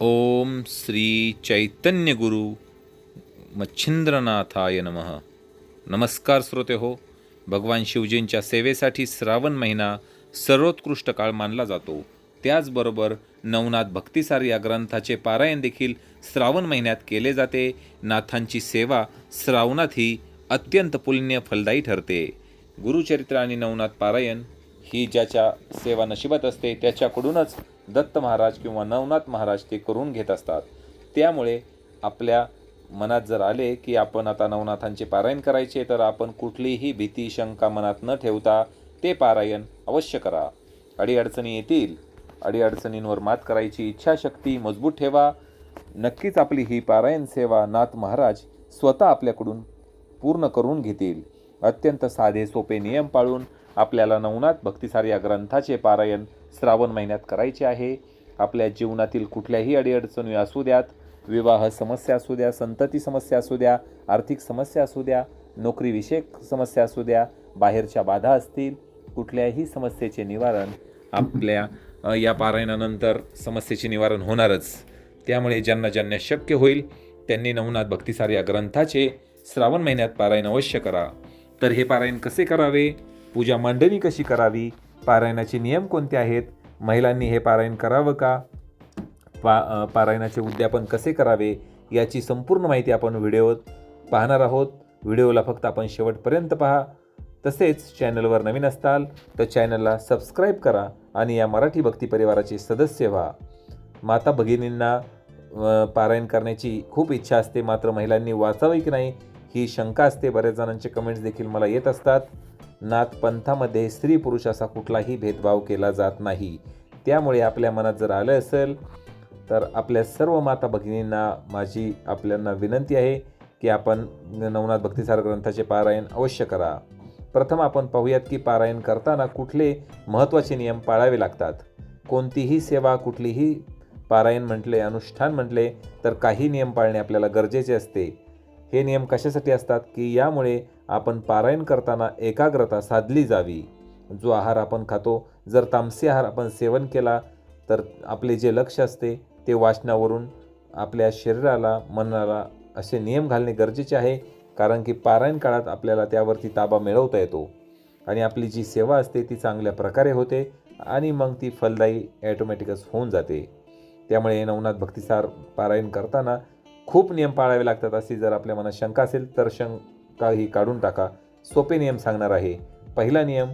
ओम श्री चैतन्य गुरु मच्छिंद्रनाथाय नमः. नमस्कार श्रोते हो भगवान शिवजींच्या सेवेसाठी श्रावण महिना सर्वोत्कृष्ट काळ मानला जातो. त्याचबरोबर नवनाथ भक्तिसार या ग्रंथाचे पारायण देखील श्रावण महिन्यात केले जाते. नाथांची सेवा श्रावणात ही अत्यंत पुण्य फलदायी ठरते. गुरुचरित्र आणि नवनाथ पारायण ही ज्याच्या सेवा नशिबात असते त्याच्याकडूनच दत्त महाराज किंवा नवनाथ महाराज ते करून घेत असतात. त्यामुळे आपल्या मनात जर आले की आपण आता नवनाथांचे पारायण करायचे तर आपण कुठलीही भीती शंका मनात न ठेवता ते पारायण अवश्य करा. अडीअडचणी येतील. अडीअडचणींवर मात करायची इच्छाशक्ती मजबूत ठेवा. नक्कीच आपली ही पारायण सेवा नाथ महाराज स्वतः आपल्याकडून पूर्ण करून घेतील. अत्यंत साधे सोपे नियम पाळून आपल्याला नवनाथ भक्तिसार या ग्रंथाचे पारायण श्रावण महिन्यात करायचे आहे. आपल्या जीवनातील कुठल्याही अडीअडचणी असू द्यात विवाह समस्या असू द्या संतती समस्या असू द्या आर्थिक समस्या असू द्या नोकरीविषयक समस्या असू द्या बाहेरच्या बाधा असतील कुठल्याही समस्येचे निवारण आपल्या या पारायणानंतर समस्येचे निवारण होणारच. त्यामुळे ज्यांना ज्यांना शक्य होईल त्यांनी नवनाथ भक्तिसार या ग्रंथाचे श्रावण महिन्यात पारायण अवश्य करा. तर हे पारायण कसे करावे? पूजा मांडणी कशी करावी? पारायणाचे नियम कोणते आहेत? महिलांनी हे पारायण करावं का? पा पारायणाचे उद्यापन कसे करावे? याची संपूर्ण माहिती आपण व्हिडिओत पाहणार आहोत. व्हिडिओला फक्त आपण शेवटपर्यंत पहा. तसेच चॅनलवर नवीन असताल तर चॅनलला सबस्क्राईब करा आणि या मराठी भक्ती परिवाराचे सदस्य व्हा. माता भगिनींना पारायण करण्याची खूप इच्छा असते. मात्र महिलांनी वाचावे की नाही ही शंका असते. बऱ्याच जणांचे कमेंट्स देखील मला येत असतात. नाथ पंथामध्ये स्त्री पुरुष असा कुठलाही भेदभाव केला जात नाही. त्यामुळे आपल्या मनात जर आलं असेल तर आपल्या सर्व माता भगिनींना माझी आपल्यांना विनंती आहे की आपण नवनाथ भक्तिसार ग्रंथाचे पारायण अवश्य करा. प्रथम आपण पाहूयात की पारायण करताना कुठले महत्त्वाचे नियम पाळावे लागतात. कोणतीही सेवा कुठलीही पारायण म्हटले अनुष्ठान म्हटले तर काही नियम पाळणे आपल्याला गरजेचे असते. हे नियम कशासाठी असतात की यामुळे आपण पारायण करताना एकाग्रता साधली जावी. जो आहार आपण खातो जर तामसी आहार आपण सेवन केला तर आपले जे लक्ष असते ते वाचनावरून आपल्या शरीराला मनाला असे नियम घालणे गरजेचे आहे कारण की पारायण काळात आपल्याला त्यावरती ताबा मिळवता येतो. आणि आपली जी सेवा असते ती चांगल्या प्रकारे होते आणि मग ती फलदायी ॲटोमॅटिकच होऊन जाते. त्यामुळे नवनाथ भक्तिसार पारायण करताना खूप नियम पाळावे लागतात अशी जर आपल्या मनात शंका असेल तर शंका ही काढून टाका. सोपे नियम सांगणार आहे. पहिला नियम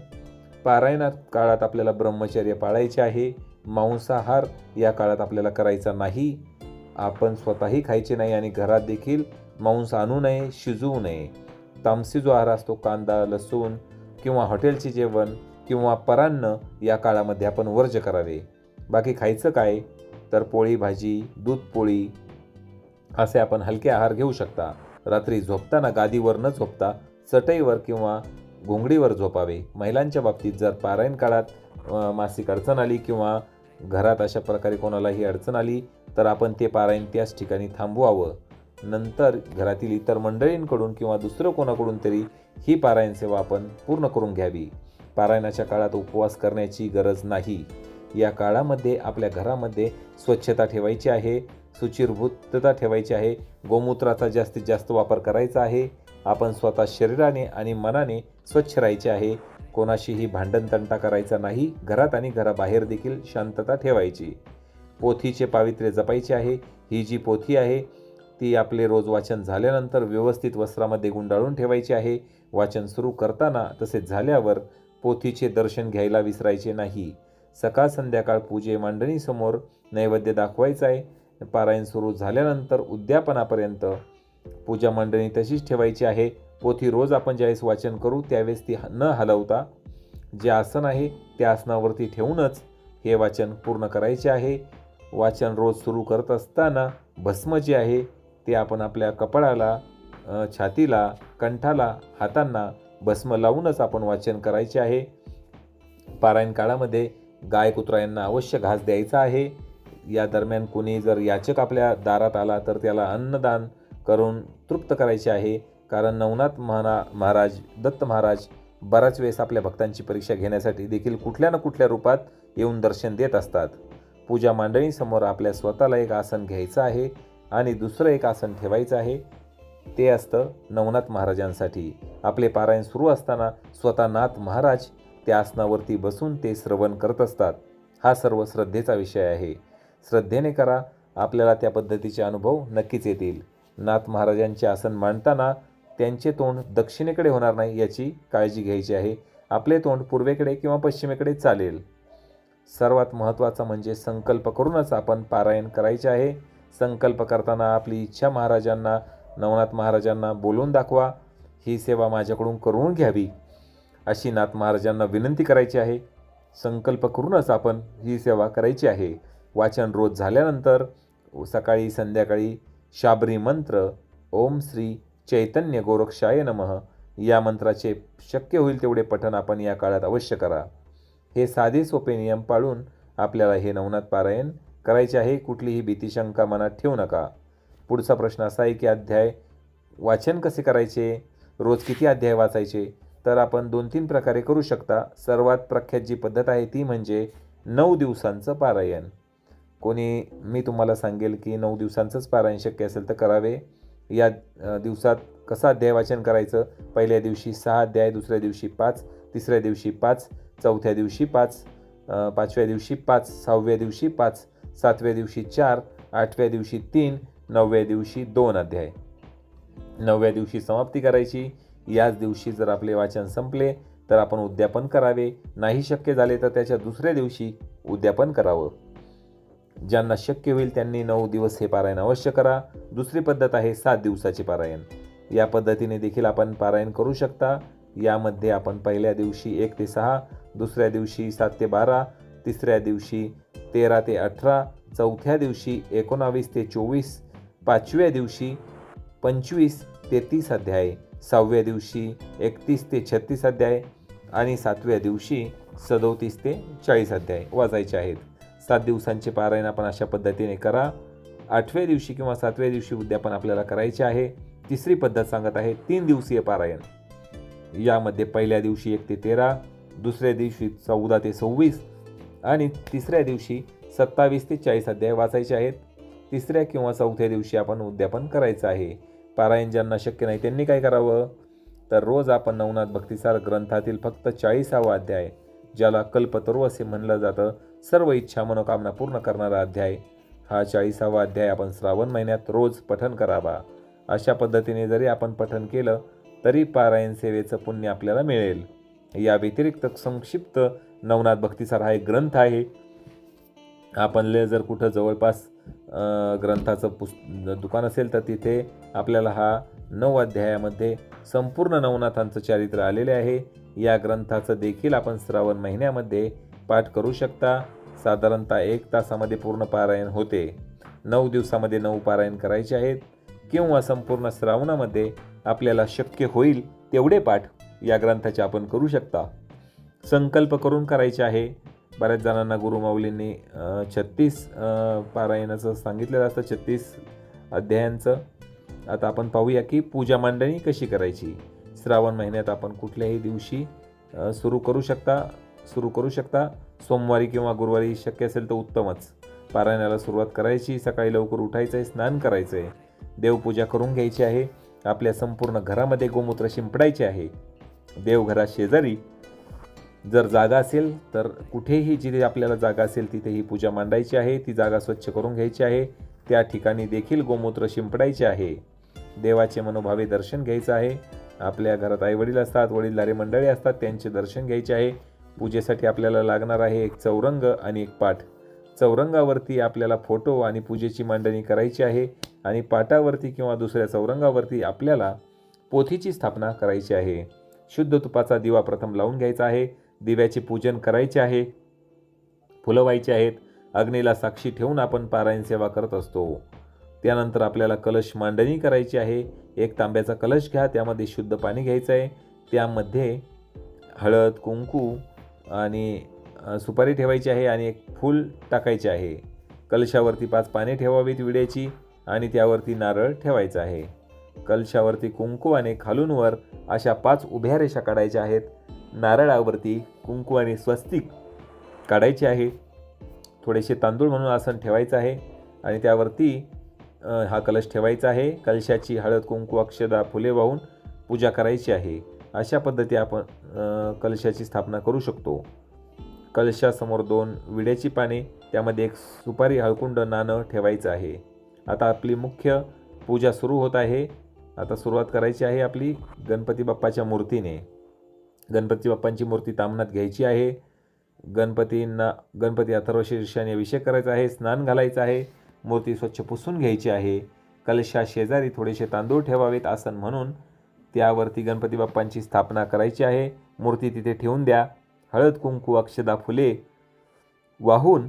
पारायणात काळात आपल्याला ब्रह्मचर्य पाळायचे आहे. मांसाहार या काळात आपल्याला करायचा नाही. आपण स्वतःही खायचे नाही आणि घरात देखील मांस आणू नये शिजवू नये. तामसी जो आहार असतो कांदा लसूण किंवा हॉटेलचे जेवण किंवा परान्न या काळामध्ये आपण वर्ज करावे. बाकी खायचं काय? तर पोळी भाजी दूध पोळी असे आपण हलके आहार घेऊ शकता. रात्री झोपताना गादीवर न झोपता चटईवर किंवा घोंगडीवर झोपावे. महिलांच्या बाबतीत जर पारायण काळात मासिक अडचण आली किंवा घरात अशा प्रकारे कोणालाही अडचण आली तर आपण ते पारायण त्याच ठिकाणी थांबवावं. नंतर घरातील इतर मंडळींकडून किंवा दुसरं कोणाकडून तरी ही पारायण सेवा आपण पूर्ण करून घ्यावी. पारायणाच्या काळात उपवास करण्याची गरज नाही. या काळामध्ये आपल्या घरामध्ये स्वच्छता ठेवायची आहे. सुचिरभूतता ठेवायची आहे. गोमूत्राचा जास्तीत जास्त वापर करायचा आहे. आपण स्वतः शरीराने आणि मनाने स्वच्छ राहायचे आहे. कोणाशीही भांडणतंटा करायचा नाही. घरात आणि घराबाहेर देखील शांतता ठेवायची. पोथीचे पावित्र्य जपायचे आहे. ही जी पोथी आहे ती आपले रोज वाचन झाल्यानंतर व्यवस्थित वस्त्रामध्ये गुंडाळून ठेवायची आहे. वाचन सुरू करताना तसेच झाल्यावर पोथीचे दर्शन घ्यायला विसरायचे नाही. सकाळ संध्याकाळ पूजे मांडणीसमोर नैवेद्य दाखवायचा आहे. पारायण सुरू झाल्यानंतर उद्यापनापर्यंत पूजा मांडणी तशीच ठेवायची आहे. पोथी रोज आपण ज्यावेळेस वाचन करू त्यावेळेस ती न हलवता जे आसन आहे त्या आसनावरती ठेवूनच हे वाचन पूर्ण करायचे आहे. वाचन रोज सुरू करत असताना भस्म जे आहे ते आपण आपल्या कपाळाला छातीला कंठाला हातांना भस्म लावूनच आपण वाचन करायचे आहे. पारायण काळामध्ये गाय कुत्रा यांना अवश्य घास द्यायचा आहे. या दरम्यान कोणी जर याचक आपल्या दारात आला तर त्याला अन्नदान करून तृप्त करायचे आहे. कारण नवनाथ महारा महाराज दत्त महाराज बराच वेळेस आपल्या भक्तांची परीक्षा घेण्यासाठी देखील कुठल्या ना कुठल्या रूपात येऊन दर्शन देत असतात. पूजा मांडणीसमोर आपल्या स्वतःला एक आसन घ्यायचं आहे आणि दुसरं एक आसन ठेवायचं आहे. ते असतं नवनाथ महाराजांसाठी. आपले पारायण सुरू असताना स्वतः नाथ महाराज त्या आसनावरती बसून ते श्रवण करत असतात. हा सर्व श्रद्धेचा विषय आहे. श्रद्धेने करा. आपल्याला त्या पद्धतीचे अनुभव नक्कीच येतील. नाथ महाराजांचे आसन मांडताना त्यांचे तोंड दक्षिणेकडे होणार नाही याची काळजी घ्यायची आहे. आपले तोंड पूर्वेकडे किंवा पश्चिमेकडे चालेल. सर्वात महत्त्वाचं म्हणजे संकल्प करूनच आपण पारायण करायचे आहे. संकल्प करताना आपली इच्छा महाराजांना नवनाथ महाराजांना बोलून दाखवा. ही सेवा माझ्याकडून करून घ्यावी. अशी नाथ महाराजांना विनंती करायची आहे. संकल्प करूनच आपण ही सेवा करायची आहे. वाचन रोज झाल्यानंतर सकाळी संध्याकाळी शाबरी मंत्र ओम श्री चैतन्य गोरक्षाय नमः या मंत्राचे शक्य होईल तेवढे पठण आपण या काळात अवश्य करा. हे साधे सोपे नियम पाळून आपल्याला हे नवनाथ पारायण करायचे आहे कुठलीही भीतीशंका मनात ठेवू नका. पुढचा प्रश्न असा आहे की अध्याय वाचन कसे करायचे? रोज किती अध्याय वाचायचे? तर आपण दोन तीन प्रकारे करू शकता. सर्वात प्रख्यात जी पद्धत आहे ती म्हणजे नऊ दिवसांचं पारायण. कोणी मी तुम्हाला सांगेल की नऊ दिवसांचंच पारायण शक्य असेल तर करावे. या दिवसात कसं अध्याय वाचन करायचं? पहिल्या दिवशी सहा अध्याय दुसऱ्या दिवशी पाच तिसऱ्या दिवशी पाच चौथ्या दिवशी पाच पाचव्या दिवशी पाच सहाव्या दिवशी पाच सातव्या दिवशी चार आठव्या दिवशी तीन नवव्या दिवशी दोन अध्याय. नवव्या दिवशी समाप्ती करायची. याच दिवशी जर आपले वाचन संपले तर आपण उद्यापन करावे. नाही शक्य झाले तर त्याच्या दुसऱ्या दिवशी उद्यापन करावं. ज्यांना शक्य होईल त्यांनी नऊ दिवस हे पारायण अवश्य करा. दुसरी पद्धत आहे सात दिवसाचे पारायण. या पद्धतीने देखील आपण पारायण करू शकता. यामध्ये आपण पहिल्या दिवशी एक ते सहा दुसऱ्या दिवशी सात ते बारा तिसऱ्या दिवशी तेरा ते अठरा चौथ्या दिवशी एकोणावीस ते चोवीस पाचव्या दिवशी पंचवीस ते तीस अध्याय सहाव्या दिवशी एकतीस ते छत्तीस अध्याय आणि सातव्या दिवशी सदोतीस ते चाळीस अध्याय वाजायचे आहेत. सात दिवसांचे पारायण आपण अशा पद्धतीने करा. आठव्या दिवशी किंवा सातव्या दिवशी उद्यापन आपल्याला करायचे आहे. तिसरी पद्धत सांगत आहे तीन दिवसीय पारायण. यामध्ये पहिल्या दिवशी एक ते तेरा दुसऱ्या दिवशी चौदा ते सव्वीस आणि तिसऱ्या दिवशी सत्तावीस ते चाळीस अध्याय वाचायचे आहेत. तिसऱ्या किंवा चौथ्या दिवशी आपण उद्यापन करायचं आहे. पारायण ज्यांना शक्य नाही त्यांनी काय करावं? तर रोज आपण नवनाथ भक्तिसार ग्रंथातील फक्त चाळीसावा अध्याय ज्याला कल्पतरू असे म्हणलं जातं सर्व इच्छा मनोकामना पूर्ण करणारा अध्याय हा चाळीसावा अध्याय आपण श्रावण महिन्यात रोज पठन करावा. अशा पद्धतीने जरी आपण पठन केलं तरी पारायण सेवेचं पुण्य आपल्याला मिळेल. या व्यतिरिक्त संक्षिप्त नवनाथ भक्तीसार हा एक ग्रंथ आहे. आपण ले जर कुठं जवळपास ग्रंथाचं पुस् दुकान असेल तर तिथे आपल्याला हा नऊ अध्यायामध्ये संपूर्ण नवनाथांचं चारित्र्य आलेले आहे. या ग्रंथाचं देखील आपण श्रावण महिन्यामध्ये पाठ करू शकता. साधारणतः एक तासामध्ये पूर्ण पारायण होते. नऊ दिवसामध्ये नऊ पारायण करायचे आहेत. किंवा संपूर्ण श्रावणामध्ये आपल्याला शक्य होईल तेवढे पाठ या ग्रंथाचे आपण करू शकता. संकल्प करून करायचे आहे. बऱ्याच जणांना गुरुमाऊलींनी छत्तीस पारायणाचं सांगितलेलं असतं. छत्तीस अध्यायांचं. आता आपण पाहूया की पूजा मांडणी कशी करायची? श्रावण महिन्यात आपण कुठल्याही दिवशी सुरू करू शकता. सुरू करू शकता. सोमवारी किंवा गुरुवारी शक्य असेल तर उत्तमच. पारायणाला सुरुवात करायची सकाळी लवकर उठायचं आहे स्नान करायचं आहे देवपूजा करून घ्यायची आहे. आपल्या संपूर्ण घरामध्ये गोमूत्र शिंपडायचे आहे. देवघरा शेजारी जर जागा असेल तर कुठेही जिथे आपल्याला जागा असेल तिथे ही पूजा मांडायची आहे. ती जागा स्वच्छ करून घ्यायची आहे. त्या ठिकाणी देखील गोमूत्र शिंपडायचे आहे. देवाचे मनोभावे दर्शन घ्यायचं आहे. आपल्या घरात आईवडील असतात वडीलधारे मंडळी असतात त्यांचे दर्शन घ्यायचे आहे. पूजेसाठी आपल्याला लागणार आहे एक चौरंग आणि एक पाठ. चौरंगावरती आपल्याला फोटो आणि पूजेची मांडणी करायची आहे आणि पाटावरती किंवा दुसऱ्या चौरंगावरती आपल्याला पोथीची स्थापना करायची आहे. शुद्ध तुपाचा दिवा प्रथम लावून घ्यायचा आहे. दिव्याचे पूजन करायचे आहे. फुलं व्हायची आहेत. अग्नीला साक्षी ठेवून आपण पारायण सेवा करत असतो. त्यानंतर आपल्याला कलश मांडणी करायची आहे. एक तांब्याचा कलश घ्या त्यामध्ये शुद्ध पाणी घ्यायचं आहे. त्यामध्ये हळद कुंकू आणि सुपारी ठेवायची आहे आणि एक फूल टाकायचे आहे. कलशावरती पाच पाने ठेवावीत विड्याची आणि त्यावरती नारळ ठेवायचा आहे. कलशावरती कुंकू आणि खालूनवर अशा पाच उभ्या रेषा काढायच्या आहेत. नारळावरती कुंकू आणि स्वस्तिक काढायचे आहे. थोडेसे तांदूळ म्हणून आसन ठेवायचं आहे आणि त्यावरती हा कलश ठेवायचा आहे. कलशाची हळद कुंकू अक्षदा फुले वाहून पूजा करायची आहे. अशा पद्धती आपण कलशाची स्थापना करू शकतो. कलशासमोर दोन विड्याची पाने त्यामध्ये एक सुपारी हळकुंड नाणं ठेवायचं आहे. आता आपली मुख्य पूजा सुरू होत आहे. आता सुरुवात करायची आहे आपली गणपती बाप्पाच्या मूर्तीने. गणपती बाप्पांची मूर्ती तामनात घ्यायची आहे. गणपतींना गणपती अथर्वशीर्षाने अभिषेक करायचा आहे स्नान घालायचं आहे. मूर्ती स्वच्छ पुसून घ्यायची आहे. कलशा शेजारी थोडेसे तांदूळ ठेवावेत आसन म्हणून. त्यावरती गणपती बाप्पांची स्थापना करायची आहे. मूर्ती तिथे ठेवून द्या. हळद कुंकू अक्षदा फुले वाहून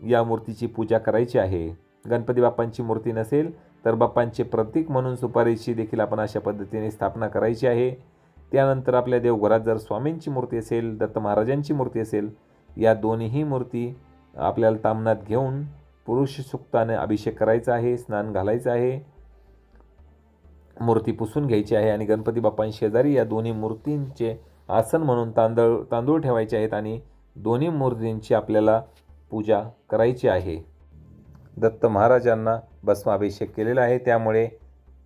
या मूर्तीची पूजा करायची आहे. गणपती बाप्पांची मूर्ती नसेल तर बाप्पांचे प्रतीक म्हणून सुपारीची देखील आपण अशा पद्धतीने स्थापना करायची आहे. त्यानंतर आपल्या देवघरात जर स्वामींची मूर्ती असेल दत्त महाराजांची मूर्ती असेल या दोन्हीही मूर्ती आपल्याला तामनात घेऊन पुरुष सुक्ताने अभिषेक करायचा आहे स्नान घालायचं आहे मूर्ती पुसून घ्यायची आहे आणि गणपती बाप्पांशेजारी या दोन्ही मूर्तींचे आसन म्हणून तांदळ तांदूळ ठेवायचे आहेत आणि दोन्ही मूर्तींची आपल्याला पूजा करायची आहे. दत्त महाराजांना भस्म अभिषेक केलेला आहे. त्यामुळे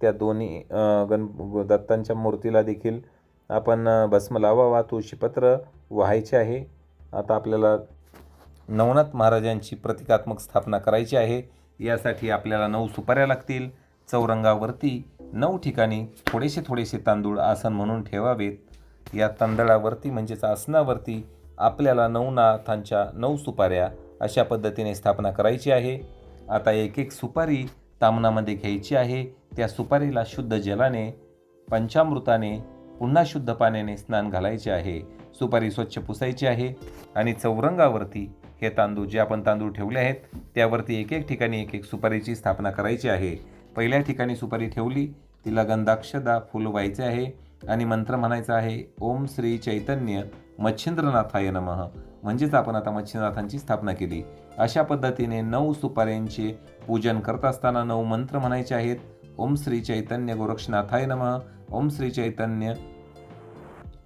त्या दोन्ही गण दत्तांच्या मूर्तीला देखील आपण भस्म लावावा तुळशीपत्र व्हायचे आहे. आता आपल्याला नवनाथ महाराजांची प्रतिकात्मक स्थापना करायची आहे. यासाठी आपल्याला नऊ सुपाऱ्या लागतील. चौरंगावरती नऊ ठिकाणी थोडेसे थोडेसे तांदूळ आसन म्हणून ठेवावेत. या तांदळावरती म्हणजेच आसनावरती आपल्याला नवनाथांच्या नऊ सुपाऱ्या अशा पद्धतीने स्थापना करायची आहे. आता एक एक सुपारी तामनामध्ये घ्यायची आहे. त्या सुपारीला शुद्ध जलाने पंचामृताने पुन्हा शुद्ध पाण्याने स्नान घालायचे आहे. सुपारी स्वच्छ पुसायची आहे आणि चौरंगावरती हे तांदूळ जे आपण तांदूळ ठेवले आहेत त्यावरती एक एक ठिकाणी एक एक सुपारीची स्थापना करायची आहे. पहिल्या ठिकाणी सुपारी ठेवली तिला गंधाक्षदा फुल व्हायचे आहे. आणि मंत्र म्हणायचा आहे ओम श्री चैतन्य मच्छिंद्रनाथाय नमः. म्हणजेच आपण आता मच्छिंद्रनाथांची स्थापना केली. अशा पद्धतीने नऊ सुपाऱ्यांचे पूजन करत असताना नऊ मंत्र म्हणायचे आहेत ओम श्री चैतन्य गोरक्षनाथाय नमः. ओम श्री चैतन्य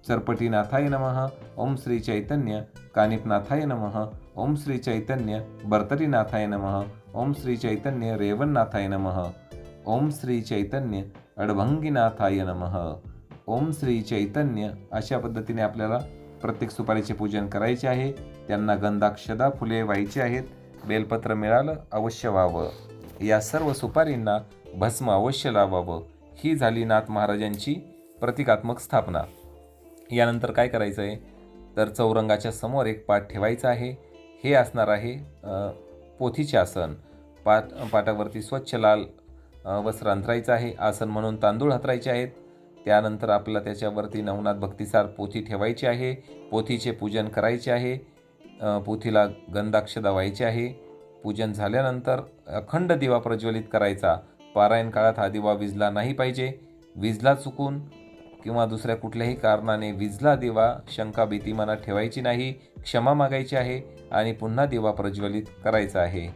चरपटीनाथाय नमः. ओम श्री चैतन्य कानिपनाथाय नमः. ओम श्री चैतन्य बर्तरीनाथाय नमः. ओम श्री चैतन्य रेवणनाथाय नमः. ओम श्री चैतन्य अडभंगीनाथाय नमः. ओम श्री चैतन्य अशा पद्धतीने आपल्याला प्रत्येक सुपारीचे पूजन करायचे आहे. त्यांना गंधाक्षदा फुले व्हायची आहेत. बेलपत्र मिळालं अवश्य व्हावं. या सर्व सुपारींना भस्म अवश्य लावावं. ही झाली नाथ महाराजांची प्रतिकात्मक स्थापना. यानंतर काय करायचं आहे तर चौरंगाच्या समोर एक पाठ ठेवायचा आहे. हे असणार आहे पोथीचे आसन. पाठ पाटावरती स्वच्छ लाल वस्त्र अंथरायचं आहे. आसन म्हणून तांदूळ हातरायचे आहेत. त्यानंतर आपल्याला त्याच्यावरती नवनाथ भक्तिसार पोथी ठेवायची आहे. पोथीचे पूजन करायचे आहे. पोथीला गंधाक्षदा व्हायची आहे. पूजन झाल्यानंतर अखंड दिवा प्रज्वलित करायचा. पारायण काळात हा दिवा विजला नाही पाहिजे. विजला चुकून किंवा दुसऱ्या कुठल्याही कारणाने विजला दिवा शंका भीती मनात ठेवायची नाही. क्षमा मागायची आहे आणि पुन्हा दिवा प्रज्वलित करायचा आहे.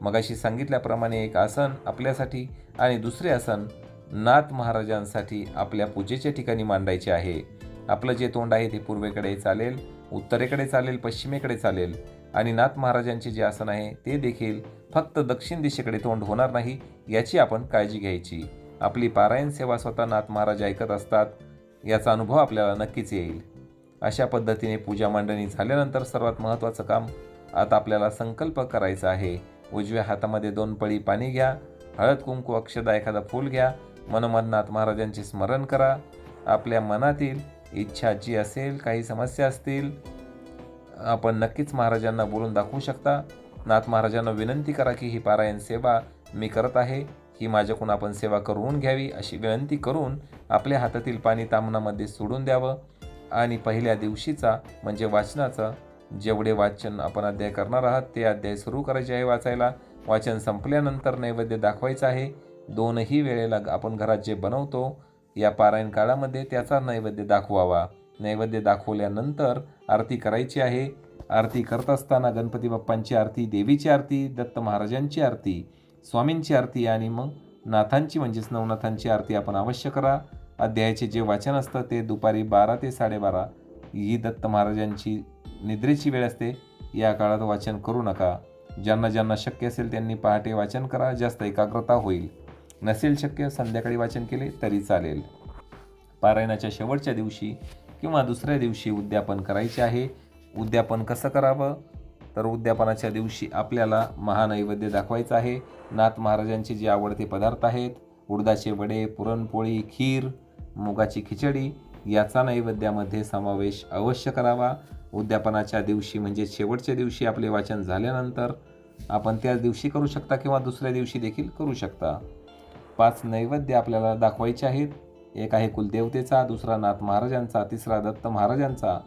मगाशी सांगितल्याप्रमाणे एक आसन आपल्यासाठी आणि दुसरे आसन नाथ महाराजांसाठी आपल्या पूजेच्या ठिकाणी मांडायचे आहे. आपलं जे तोंड आहे ते पूर्वेकडे चालेल उत्तरेकडे चालेल पश्चिमेकडे चालेल आणि नाथ महाराजांचे जे आसन आहे ते देखील फक्त दक्षिण दिशेकडे तोंड होणार नाही याची आपण काळजी घ्यायची. आपली पारायण सेवा स्वतः नाथ महाराज ऐकत असतात याचा अनुभव आपल्याला नक्कीच येईल. अशा पद्धतीने पूजा मांडणी झाल्यानंतर सर्वात महत्त्वाचं काम आता आपल्याला संकल्प करायचा आहे. उजव्या हातामध्ये दोन पळी पाणी घ्या हळद कुंकू अक्षदा एखादा फूल घ्या मनोमनाथ महाराजांचे स्मरण करा. आपल्या मनातील इच्छा जी असेल काही समस्या असतील आपण नक्कीच महाराजांना बोलून दाखवू शकता. नाथ महाराजांना विनंती करा की ही पारायण सेवा मी करत आहे. ही माझ्याकडून आपण सेवा करून घ्यावी अशी विनंती करून आपल्या हातातील पाणी तामनामध्ये सोडून द्यावं. आणि पहिल्या दिवशीचा म्हणजे वाचनाचा जेवढे वाचन आपण अध्याय करणार आहात ते अध्याय सुरू करायचे आहे वाचायला. वाचन संपल्यानंतर नैवेद्य दाखवायचं आहे. दोनही वेळेला आपण घरात जे बनवतो या पारायण काळामध्ये त्याचा नैवेद्य दाखवावा. नैवेद्य दाखवल्यानंतर आरती करायची आहे. आरती करत असताना गणपती बाप्पांची आरती देवीची आरती दत्त महाराजांची आरती स्वामींची आरती आणि मग नाथांची म्हणजेच नवनाथांची आरती आपण अवश्य करा. अध्यायाचे जे वाचन असतं ते दुपारी बारा ते साडेबारा. ही दत्त महाराजांची निद्रेची वेळ असते. या काळात वाचन करू नका. ज्यांना ज्यांना शक्य असेल त्यांनी पहाटे वाचन करा. जास्त एकाग्रता होईल. नसेल शक्य संध्याकाळी वाचन केले तरी चालेल. पारायणाच्या शेवटच्या दिवशी किंवा दुसऱ्या दिवशी उद्यापन करायचे आहे. उद्यापन कसं करावं? तर उद्यापनाच्या दिवशी आपल्याला महानैवेद्य दाखवायचं आहे. नाथ महाराजांचे जे आवडते पदार्थ आहेत उडदाचे वडे पुरणपोळी खीर मुगाची खिचडी याचा नैवेद्यामध्ये समावेश अवश्य करावा. उद्यापनाच्या दिवशी म्हणजे शेवटच्या दिवशी आपले वाचन झाल्यानंतर आपण त्याच दिवशी करू शकता किंवा दुसऱ्या दिवशी देखील करू शकता. पाच नैवेद्य आपल्याला दाखवायचे आहेत. एक आहे कुलदेवतेचा दुसरा नाथ महाराजांचा तिसरा दत्त महाराजांचा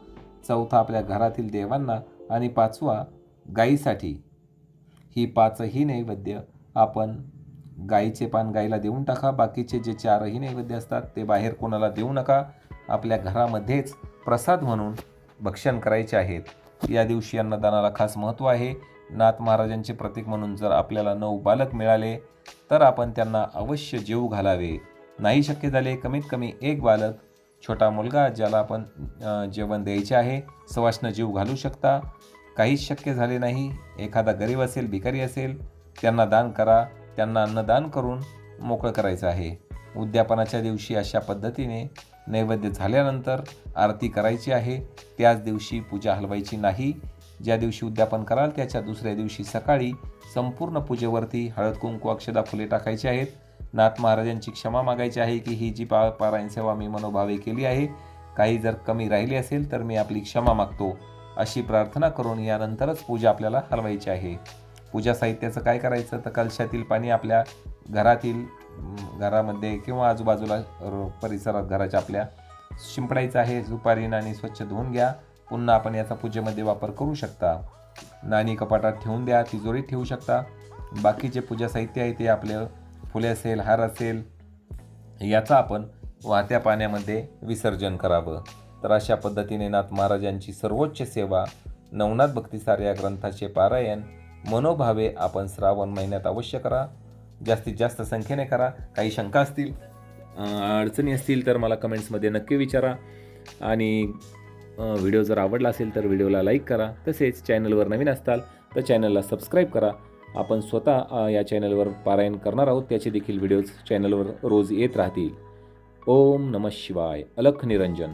चौथा आपल्या घरातील देवांना आणि पाचवा गाईसाठी. ही पाचही नैवेद्य आपण गाईचे पान गाईला देऊन टाका. बाकीचे जे चारही नैवेद्य असतात ते बाहेर कोणाला देऊ नका. आपल्या घरामध्येच प्रसाद म्हणून भक्षण करायचे आहेत. या दिवशी अन्नदानाला खास महत्त्व आहे. नाथ महाराजांचे प्रतीक म्हणून जर आपल्याला नऊ बालक मिळाले तर आपण त्यांना अवश्य जेव घालावे. नाही शक्य झाले कमीत कमी एक बालक छोटा मुलगा ज्याला आपण जेवण द्यायचे आहे सवासनं जीव घालू शकता. काहीच शक्य झाले नाही. एखादा गरीब असेल भिकारी असेल त्यांना दान करा. त्यांना अन्नदान करून मोकळं करायचं आहे. उद्यापनाच्या दिवशी अशा पद्धतीने नैवेद्य झाल्यानंतर आरती करायची आहे. त्याच दिवशी पूजा हलवायची नाही. ज्या दिवशी उद्यापन कराल त्याच्या दुसऱ्या दिवशी सकाळी संपूर्ण पूजेवरती हळद कुंकू अक्षदा फुले टाकायची आहेत. नाथ महाराजांची क्षमा मागायची आहे की ही जी पा पारायण सेवा मी मनोभावे केली आहे काही जर कमी राहिली असेल तर मी आपली क्षमा मागतो. अशी प्रार्थना करून यानंतरच पूजा आपल्याला हलवायची आहे. पूजा साहित्याचं काय करायचं? तर कलशातील पाणी आपल्या घरातील घरामध्ये किंवा आजूबाजूला परिसरात घराच्या आपल्या शिंपडायचं आहे. सुपारी नाणी स्वच्छ धुवून घ्या. पुन्हा आपण याचा पूजेमध्ये वापर करू शकता. नाणी कपाटात ठेवून द्या तिजोरीत ठेवू शकता. बाकीचे पूजा साहित्य आहे ते आपलं फुले असेल हार असेल याचा आपण वाहत्या पाण्यामध्ये विसर्जन करावं. तर अशा पद्धतीने नाथ महाराजांची सर्वोच्च सेवा नवनाथ भक्तिसार या ग्रंथाचे पारायण मनोभावे आपण श्रावण महिन्यात अवश्य करा. जास्तीत जास्त संख्येने करा. काही शंका असतील अडचणी असतील तर मला कमेंट्समध्ये नक्की विचारा. आणि व्हिडिओ जर आवडला असेल तर व्हिडिओला लाईक करा. तसेच चॅनलवर नवीन असताल तर चॅनलला सबस्क्राईब करा. आपण स्वतः या चॅनलवर पारायण करणार आहोत. त्याचे देखील व्हिडिओज चॅनलवर रोज येत राहतील. ओम नम शिवाय. अलख निरंजन.